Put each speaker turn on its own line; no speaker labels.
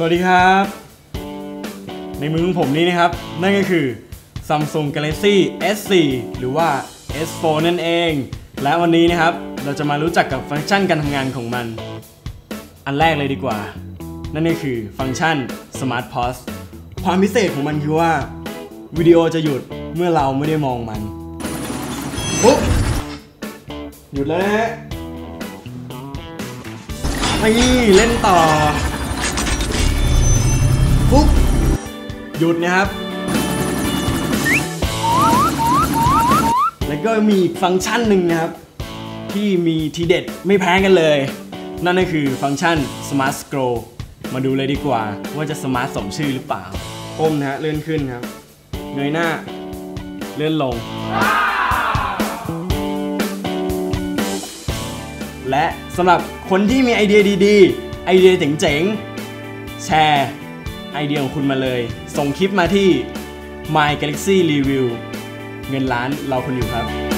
สวัสดีครับ ในมือของผมนี้นะครับ นั่นก็คือ Samsung Galaxy S4 หรือว่า S4 นั่นเอง และวันนี้นะครับเราจะมารู้จักกับฟังก์ชันการทำงานของมัน อันแรกเลยดีกว่า นั่นก็คือฟังก์ชัน Smart Pause ความพิเศษของมันคือว่าวิดีโอจะหยุดเมื่อเราไม่ได้มองมันปุ๊บหยุดแล้วนะฮะนี่เล่นต่อ หยุดนะครับ แล้วก็มีฟังก์ชันหนึ่งนะครับ ที่มีทีเด็ดไม่แพ้กันเลย นั่นก็คือฟังก์ชัน Smart Scroll มาดูเลยดีกว่า ว่าจะสมาร์ทสมชื่อหรือเปล่าก้มนะฮะเลื่อนขึ้นครับ เงยหน้า เลื่อนลง และสำหรับคนที่มีไอเดียดีๆ ไอเดียเจ๋งๆ แชร์ ไอเดียของคุณมาเลย ส่งคลิปมาที่ My Galaxy Review เงินล้านเราคุณอยู่ครับ